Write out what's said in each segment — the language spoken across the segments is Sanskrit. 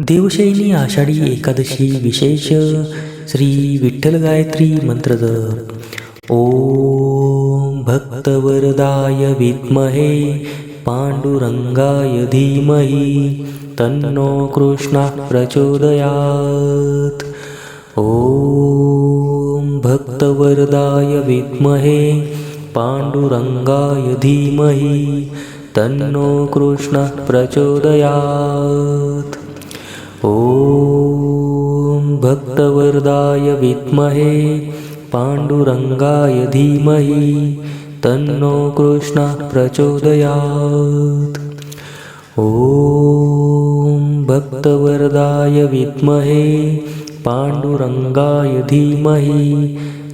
देवशैली आषाढी एकादशी विशेष श्री विठ्ठल गायत्री मंत्र ओम भक्तवरदाय विद्महे पांडुरंगाय धीमहि तन्नो कृष्णा प्रचोदयात्. ओम भक्तवरदाय विद्महे पांडुरंगाय धीमहि तन्नो कृष्ण प्रचोदयात्. ॐ भक्तवरदाय विद्महे पाण्डुरङ्गाय धीमहि तन्नो कृष्ण प्रचोदयात्। ॐ भक्तवरदाय विद्महे पाण्डुरङ्गाय धीमहि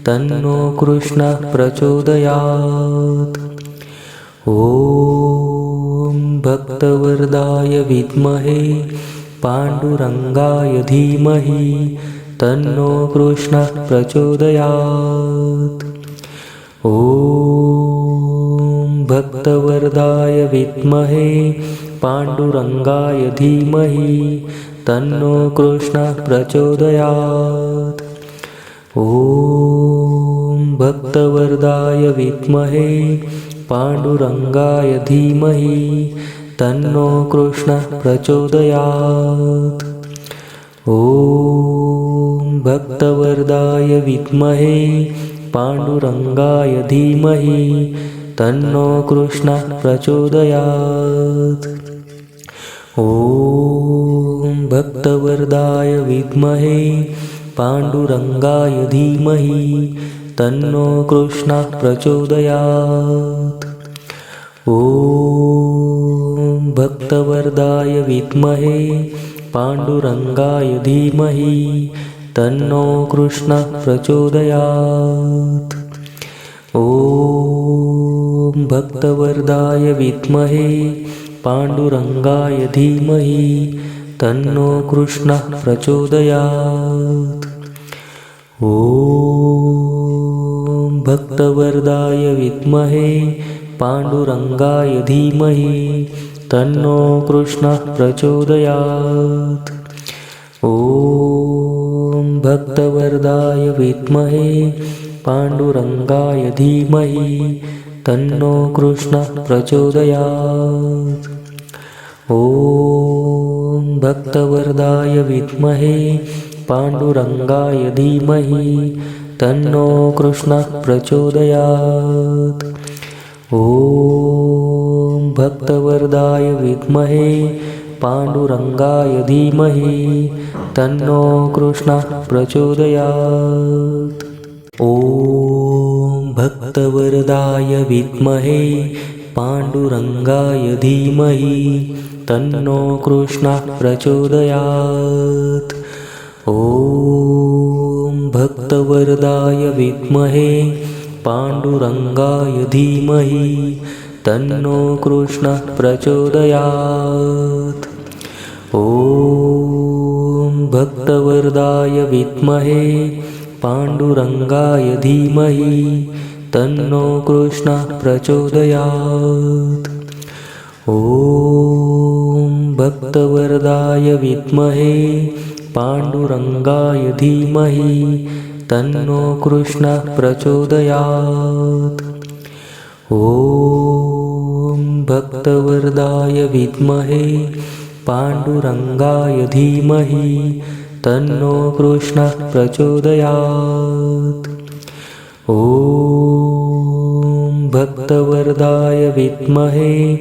तन्नो कृष्ण प्रचोदयात्। ॐ भक्तवरदाय विद्महे पाण्डुरङ्गाय धीमहि तन्नो कृष्ण प्रचोदयात्। ॐ भक्तवरदाय विद्महे पाण्डुरङ्गाय धीमहि तन्नो कृष्ण प्रचोदयात्। ॐ भक्तवरदाय विद्महे पाण्डुरङ्गाय धीमहि तन्नो कृष्ण प्रचोदयात्। ॐ भक्तवरदाय विद्महे पाण्डुरङ्गाय धीमहि तन्नो कृष्ण प्रचोदयात्। ॐ भक्तवरदाय विद्महे पाण्डुरङ्गाय धीमहि तन्नो कृष्ण प्रचोदयात्। ॐ भक्तवरदाय विद्महे पाण्डुरङ्गाय धीमहि तन्नो कृष्ण प्रचोदयात्। ॐ भक्तवरदाय विद्महे पाण्डुरङ्गाय धीमहि तन्नो कृष्ण प्रचोदयात्। ॐ भक्तवरदाय विद्महे पाण्डुरङ्गाय धीमहि तन्नो कृष्ण प्रचोदयात्। ॐ भक्तवरदाय विद्महे पाण्डुरङ्गाय धीमहि तन्नो कृष्ण प्रचोदयात्। ॐ भक्तवरदाय विद्महे पाण्डुरङ्गाय धीमहि तन्नो कृष्ण प्रचोदयात्। ॐ भक्तवरदाय विद्महे पाण्डुरङ्गाय धीमहि तन्नो कृष्ण प्रचोदयात्। ॐ भक्तवरदाय विद्महे पाण्डुरङ्गाय धीमहि तन्नो कृष्ण प्रचोदयात्। ॐ भक्तवरदाय विद्महे पाण्डुरङ्गाय धीमहि तन्नो कृष्ण प्रचोदयात्। ॐ भक्तवरदाय विद्महे पाण्डुरङ्गाय धीमहि तन्नो कृष्ण प्रचोदयात्। ॐ भक्तवरदाय विद्महे पाण्डुरङ्गाय धीमहि तन्नो कृष्ण प्रचोदयात्। ॐ भक्तवरदाय विद्महे पाण्डुरङ्गाय धीमहि तन्नो कृष्ण प्रचोदयात्। ॐ भक्तवरदाय विद्महे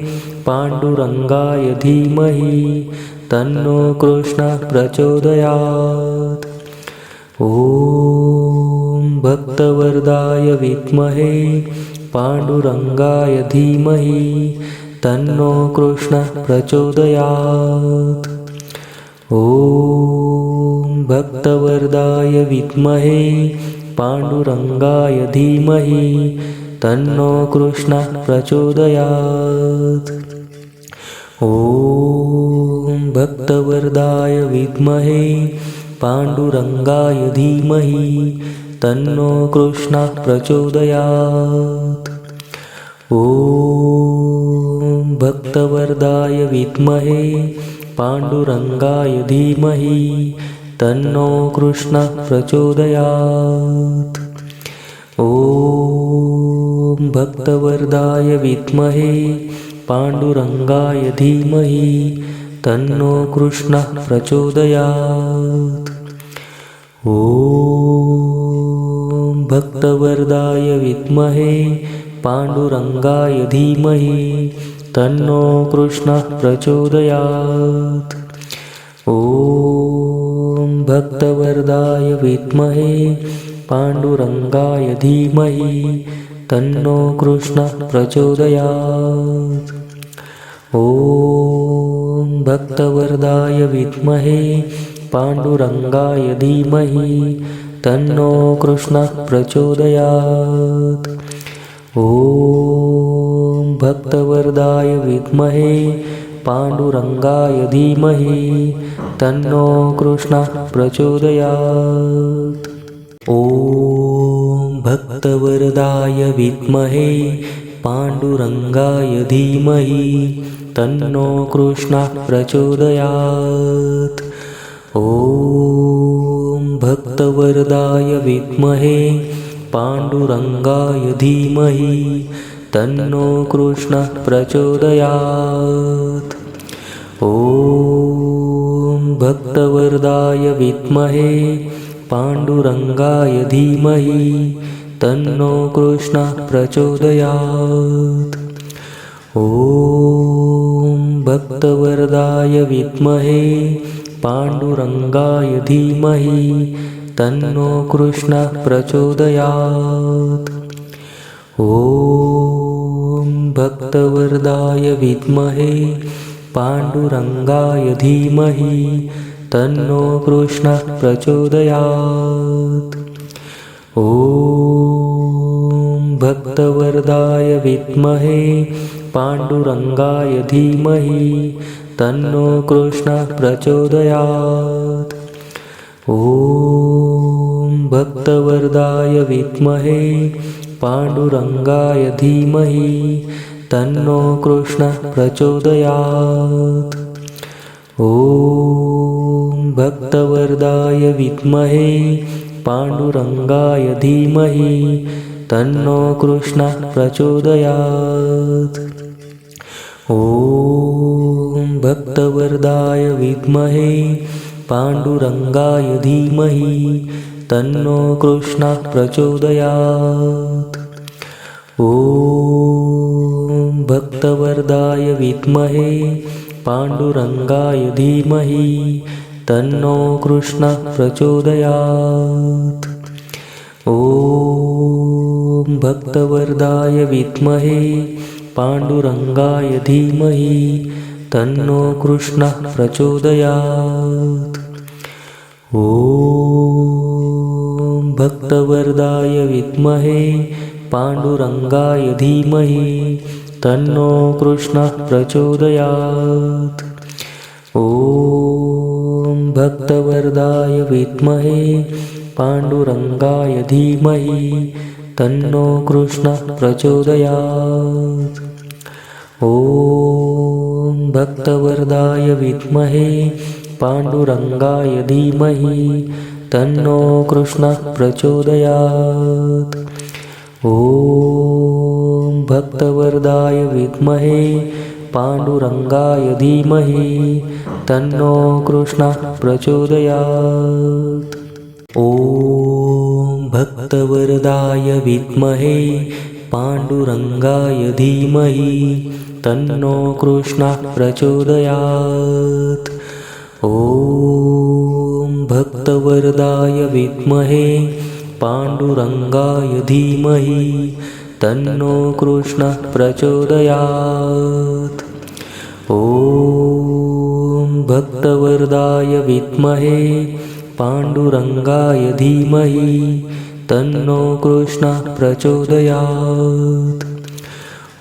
पाण्डुरङ्गाय धीमहि तन्नो कृष्ण प्रचोदयात्। ॐ भक्तवरदाय विद्महे पाण्डुरङ्गाय धीमहि तन्नो कृष्ण प्रचोदयात्। ॐ भक्तवरदाय विद्महे पाण्डुरङ्गाय धीमहि तन्नो कृष्ण प्रचोदयात्। ॐ भक्तवरदाय विद्महे पाण्डुरङ्गाय धीमहि तन्नो कृष्ण प्रचोदयात्। ॐ भक्तवरदाय विद्महे पाण्डुरङ्गाय धीमहि तन्नो कृष्णः प्रचोदयात्। ॐ भक्तवर्धाय विद्महे पाण्डुरङ्गाय धीमहि तन्नो कृष्णः प्रचोदयात्। ॐ भक्तवर्धाय विद्महे पाण्डुरङ्गाय धीमहि तन्नो कृष्णः प्रचोदयात्। ॐ भक्तवर्धाय विद्महे पाण्डुरङ्गाय धीमहि तन्नो कृष्णः प्रचोदयात्। ॐ भक्तवर्धाय विद्महे पाण्डुरङ्गाय धीमहि तन्नो कृष्णः प्रचोदयात्। ॐ भक्तवर्धाय विद्महे पाण्डुरङ्गाय धीमहि तन्नो कृष्णः प्रचोदयात्। ॐ भक्तवरदाय विद्महे पाण्डुरङ्गाय धीमहि तन्नो कृष्णः प्रचोदयात्। ॐ भक्तवरदाय विद्महे पाण्डुरङ्गाय धीमहि तन्नो कृष्णः प्रचोदयात्। ॐ भक्तवरदाय विद्महे पाण्डुरङ्गाय धीमहि तन्नो कृष्णः प्रचोदयात्। ॐ भक्तवरदाय विद्महे पाण्डुरङ्गाय धीमहि तन्नो कृष्णः प्रचोदयात्। ॐ भक्तवरदाय विद्महे पाण्डुरङ्गाय धीमहि तन्नो कृष्णः प्रचोदयात्। ॐ भक्तवरदाय विद्महे पाण्डुरङ्गाय धीमहि तन्नो कृष्णः प्रचोदयात्। ॐ भक्तवरदाय विद्महे पाण्डुरङ्गाय धीमहि तन्नो कृष्णः प्रचोदयात्। ॐ भक्तवरदाय विद्महे पाण्डुरङ्गाय धीमहि तन्नो कृष्णः प्रचोदयात् ॐ भक्तवरदाय विद्महे पाण्डुरङ्गाय धीमहि तन्नो कृष्णः प्रचोदयात्। ॐ भक्तवरदाय विद्महे पाण्डुरङ्गाय धीमहि तन्नो कृष्णः प्रचोदयात्। ॐ भक्तवरदाय विद्महे पाण्डुरङ्गाय धीमहि तन्नो कृष्णः प्रचोदयात्। ॐ भक्तवरदाय विद्महे पाण्डुरङ्गाय धीमहि तन्नो कृष्णः प्रचोदयात्। ॐ भक्तवरदाय विद्महे पाण्डुरङ्गाय धीमहि तन्नो कृष्णः प्रचोदयात्। ॐ भक्तवरदाय विद्महे पाण्डुरङ्गाय धीमहि तन्नो कृष्णः प्रचोदयात्। ॐ भक्तवरदाय विद्महे पाण्डुरङ्गाय धीमहि तन्नो कृष्णः प्रचोदयात्। ॐ भक्तवरदाय विद्महे पाण्डुरङ्गाय धीमहि तन्नो कृष्णः प्रचोदयात्। ॐ भक्तवरदाय विद्महे पाण्डुरङ्गाय धीमहि तन्नो कृष्णः प्रचोदयात्। ॐ भक्तवरदाय विद्महे पाण्डुरङ्गाय धीमहि तन्नो कृष्णः प्रचोदयात्।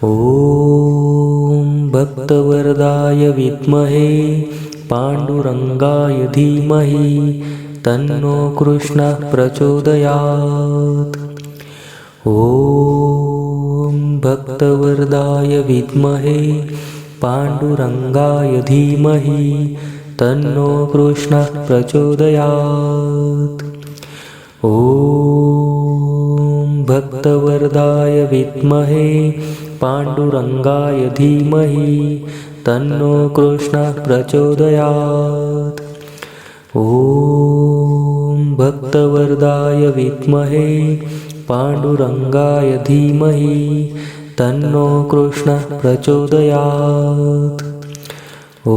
ॐ भक्तवरदाय विद्महे पाण्डुरङ्गाय धीमहि तन्नो कृष्णः प्रचोदयात्। ॐ भक्तवरदाय विद्महे पाण्डुरङ्गाय धीमहि तन्नो कृष्णः प्रचोदयात्। ॐ भक्तवरदाय विद्महे पाण्डुरङ्गाय धीमहि तन्नो कृष्णः प्रचोदयात्। ॐ भक्तवरदाय विद्महे पाण्डुरङ्गाय धीमहि तन्नो कृष्णः प्रचोदयात्।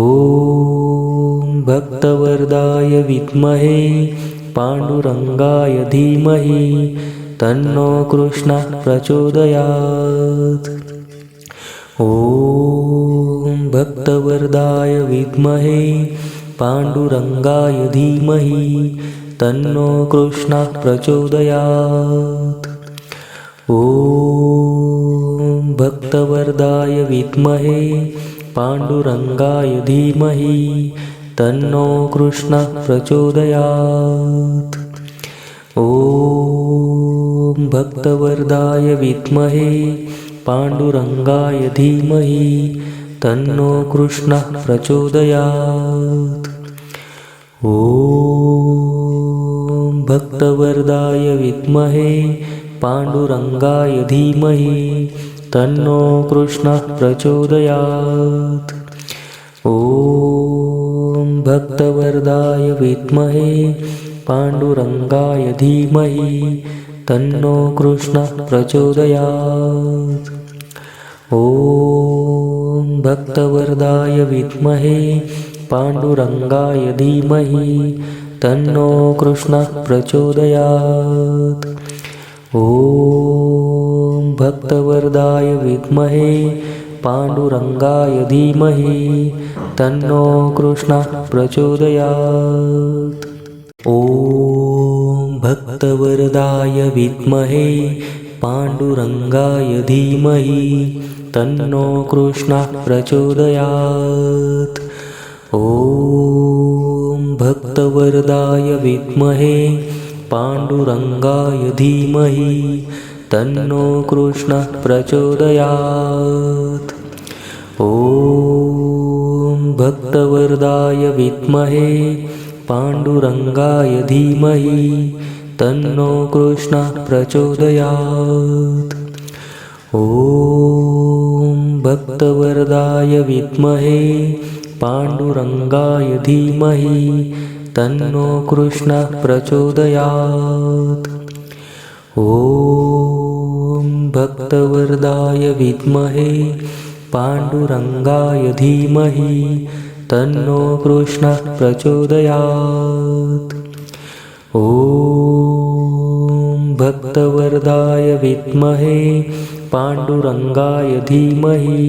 ॐ भक्तवरदाय विद्महे पाण्डुरङ्गाय धीमहि तन्नो कृष्णः प्रचोदयात्। ॐ भक्तवरदाय विद्महे पाण्डुरङ्गाय धीमहि तन्नो कृष्णः प्रचोदयात्। ॐ भक्तवरदाय विद्महे पाण्डुरङ्गाय धीमहि तन्नो कृष्णः प्रचोदयात्। ॐ भक्तवरदाय विद्महे पाण्डुरङ्गाय धीमहि तन्नो कृष्णः प्रचोदयात्। ॐ भक्तवरदाय विद्महे पाण्डुरङ्गाय धीमहि तन्नो कृष्णः प्रचोदयात्। ॐ भक्तवरदाय विद्महे पाण्डुरङ्गाय धीमहि तन्नो कृष्णः प्रचोदयात्। ॐ भक्तवरदाय विद्महे पाण्डुरङ्गाय धीमहि तन्नो कृष्णः प्रचोदयात्। ॐ भक्तवरदाय विद्महे पाण्डुरङ्गाय धीमहि तन्नो कृष्णः प्रचोदयात्। ॐ भक्तवरदाय विद्महे पाण्डुरङ्गाय धीमहि तन्नो कृष्णः प्रचोदयात्। ॐ भक्तवरदाय विद्महे पाण्डुरङ्गाय धीमहि तन्नो कृष्णः प्रचोदयात्। ॐ भक्तवरदाय विद्महे पाण्डुरङ्गाय धीमहि तन्नो कृष्णः प्रचोदयात्। ॐ भक्तवरदाय विद्महे पाण्डुरङ्गाय धीमहि तन्नो कृष्णः प्रचोदयात्। ॐ भक्तवरदाय विद्महे पाण्डुरङ्गाय धीमहि तन्नो कृष्णः प्रचोदयात्। ॐ भक्तवरदाय विद्महे पाण्डुरङ्गाय धीमहि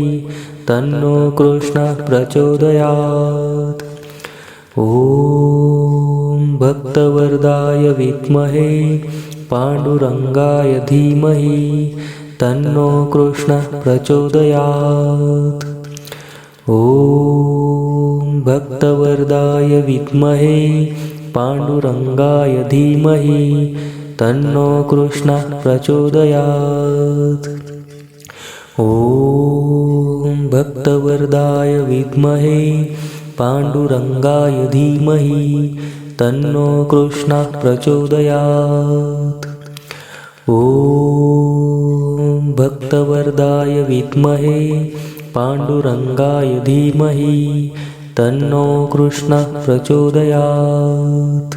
तन्नो कृष्णः प्रचोदयात्। ॐ भक्तवरदाय विद्महे पाण्डुरङ्गाय धीमहि तन्नो कृष्णः प्रचोदयात्। ॐ भक्तवरदाय विद्महे पाण्डुरङ्गाय धीमहि तन्नो कृष्णः प्रचोदयात्। ॐ भक्तवरदाय विद्महे पाण्डुरङ्गाय धीमहि तन्नो कृष्णः प्रचोदयात्। ॐ भक्तवरदाय विद्महे पाण्डुरङ्गाय धीमहि तन्नो कृष्णः प्रचोदयात्।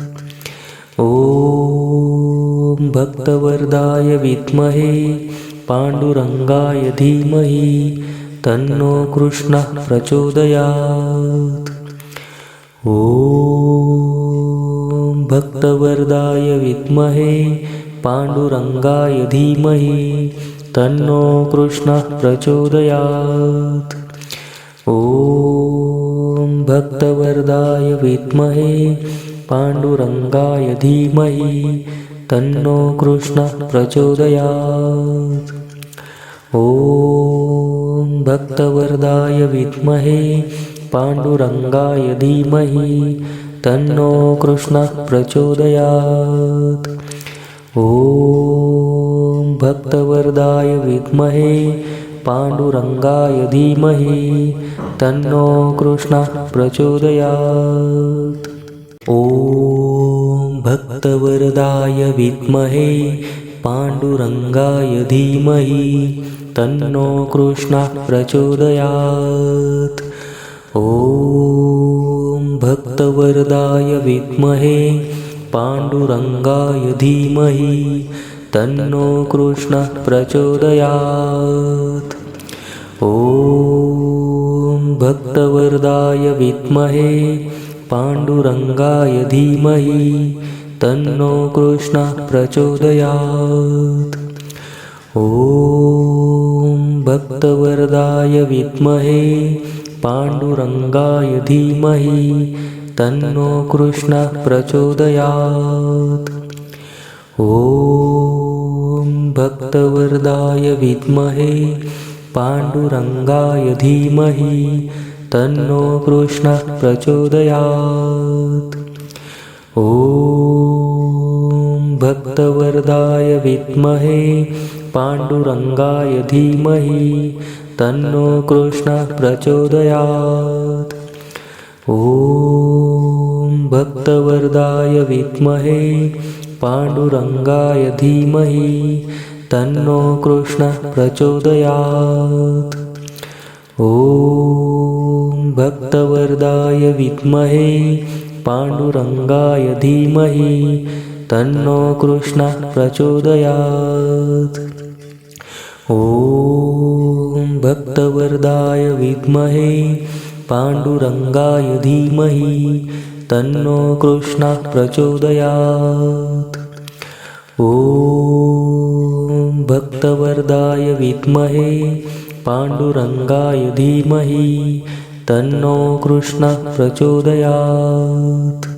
ॐ भक्तवरदाय विद्महे पाण्डुरङ्गाय धीमहि तन्नो कृष्णः प्रचोदयात्। ॐ भक्तवरदाय विद्महे पाण्डुरङ्गाय धीमहि तन्नो कृष्णः प्रचोदयात्। ॐ भक्तवरदाय विद्महे पाण्डुरङ्गाय धीमहि तन्नो कृष्णः प्रचोदयात्। ॐ भक्तवरदाय विद्महे पाण्डुरङ्गाय धीमहि तन्नो कृष्णः प्रचोदयात्। ॐ भक्तवरदाय विद्महे पाण्डुरङ्गाय धीमहि तन्नो कृष्णः प्रचोदयात्। ॐ भक्तवरदाय विद्महे पाण्डुरङ्गाय धीमहि तन्नो कृष्णः प्रचोदयात्। ॐ भक्तवरदाय विद्महे पाण्डुरङ्गाय धीमहि तन्नो कृष्णः प्रचोदयात्। ॐ भक्तवरदाय विद्महे पाण्डुरङ्गाय धीमहि तन्नो कृष्णः प्रचोदयात्। ॐ भक्तवरदाय विद्महे पाण्डुरङ्गाय धीमहि तन्नो कृष्णः प्रचोदयात्। ॐ भक्तवरदाय विद्महे पाण्डुरङ्गाय धीमहि तन्नो कृष्णः प्रचोदयात्। ॐ भक्तवरदाय विद्महे पाण्डुरङ्गाय धीमहि तन्नो कृष्णः प्रचोदयात्। ॐ भक्तवरदाय विद्महे पाण्डुरङ्गाय धीमहि तन्नो कृष्णः प्रचोदयात्। ॐ भक्तवरदाय विद्महे पाण्डुरङ्गाय धीमहि तन्नो कृष्णः प्रचोदयात्। ॐ भक्तवरदाय विद्महे पाण्डुरङ्गाय धीमहि तन्नो कृष्णः प्रचोदयात्। ॐ भक्तवरदाय विद्महे पाण्डुरङ्गाय धीमहि तन्नो कृष्णः प्रचोदयात्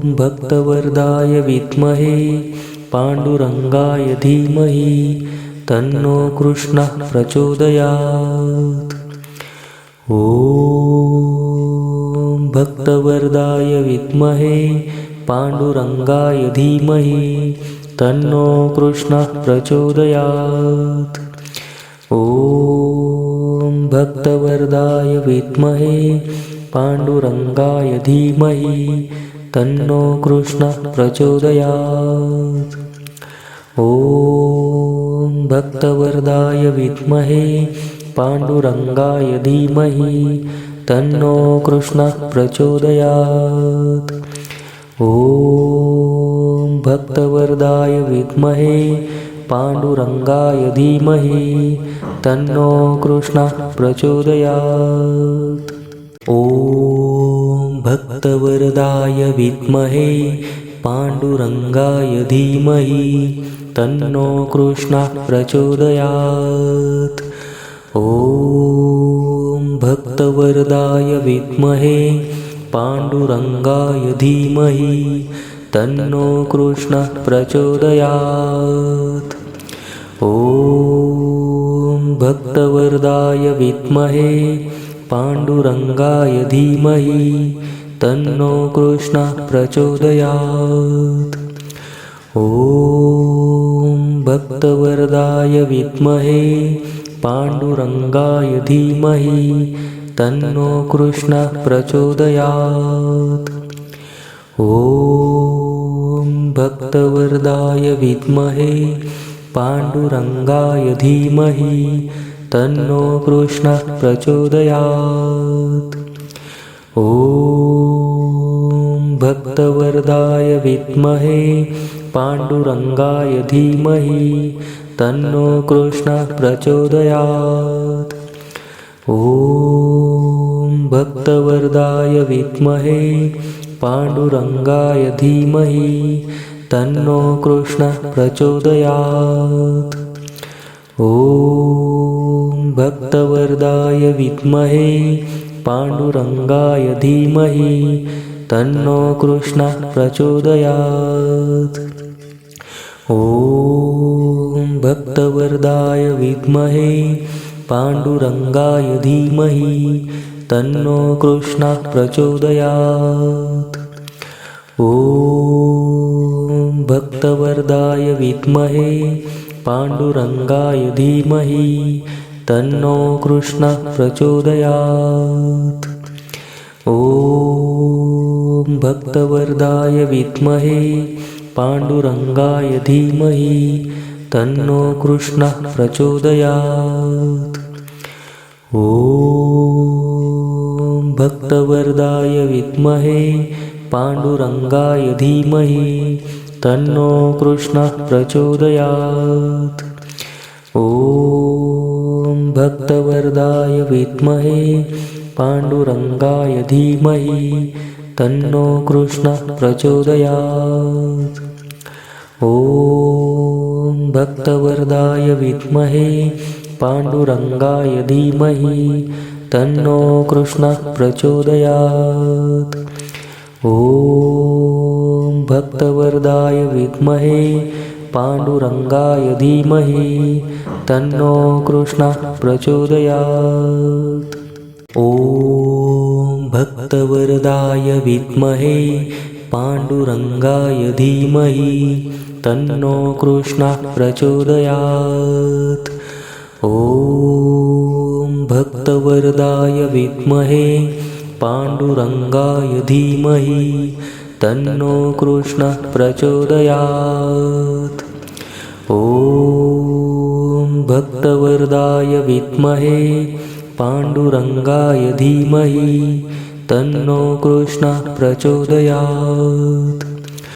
भक्तवरदाय विद्महे पाण्डुरङ्गाय धीमहि तन्नो कृष्णः प्रचोदयात्। ॐ भक्तवरदाय विद्महे पाण्डुरङ्गाय धीमहि तन्नो कृष्णः प्रचोदयात्। ॐ भक्तवरदाय विद्महे पाण्डुरङ्गाय धीमहि तन्नो कृष्णः प्रचोदयात्। ॐ भक्तवरदाय विद्महे पाण्डुरङ्गाय धीमहि तन्नो कृष्णः प्रचोदयात्। ॐ भक्तवरदाय विद्महे पाण्डुरङ्गाय धीमहि तन्नो कृष्णः प्रचोदयात्। ॐ भक्तवरदाय विद्महे पाण्डुरङ्गाय धीमहि तन्नो कृष्णः प्रचोदयात्। ॐ भक्तवरदाय विद्महे पाण्डुरङ्गाय धीमहि तन्नो कृष्णः प्रचोदयात्। ॐ भक्तवरदाय विद्महे पाण्डुरङ्गाय धीमहि तन्नो कृष्णः प्रचोदयात्। ॐ भक्तवरदाय विद्महे पाण्डुरङ्गाय धीमहि तन्नो कृष्णः प्रचोदयात्। ॐ भक्तवरदाय विद्महे पाण्डुरङ्गाय धीमहि तन्नो कृष्णः प्रचोदयात् ॐ भक्तवरदाय विद्महे पाण्डुरङ्गाय धीमहि तन्नो कृष्णः प्रचोदयात्। ॐ भक्तवरदाय विद्महे पाण्डुरङ्गाय धीमहि तन्नो कृष्णः प्रचोदयात्। ॐ भक्तवरदाय विद्महे पाण्डुरङ्गाय धीमहि तन्नो कृष्णः प्रचोदयात्। ॐ भक्तवरदाय विद्महे पाण्डुरङ्गाय धीमहि तन्नो कृष्णः प्रचोदयात्। ॐ भक्तवरदाय विद्महे पाण्डुरङ्गाय धीमहि तन्नो कृष्णः प्रचोदयात्। ॐ भक्तवरदाय विद्महे पाण्डुरङ्गाय धीमहि तन्नो कृष्णः प्रचोदयात्। ॐ भक्तवरदाय विद्महे पाण्डुरङ्गाय धीमहि तन्नो कृष्णः प्रचोदयात् भक्तवरदाय विद्महे पाण्डुरङ्गाय धीमहि तन्नो कृष्णः प्रचोदयात्। ॐ भक्तवरदाय विद्महे पाण्डुरङ्गाय धीमहि तन्नो कृष्णः प्रचोदयात्। ॐ भक्तवरदाय विद्महे पाण्डुरङ्गाय धीमहि तन्नो कृष्णः प्रचोदयात्। ॐ भक्तवरदाय विद्महे पाण्डुरङ्गाय धीमहि तन्नो कृष्णः प्रचोदयात्। ॐ भक्तवरदाय विद्महे पाण्डुरङ्गाय धीमहि तन्नो कृष्णः प्रचोदयात्। ॐ भक्तवरदाय विद्महे पाण्डुरङ्गाय धीमहि तन्नो कृष्णः प्रचोदयात्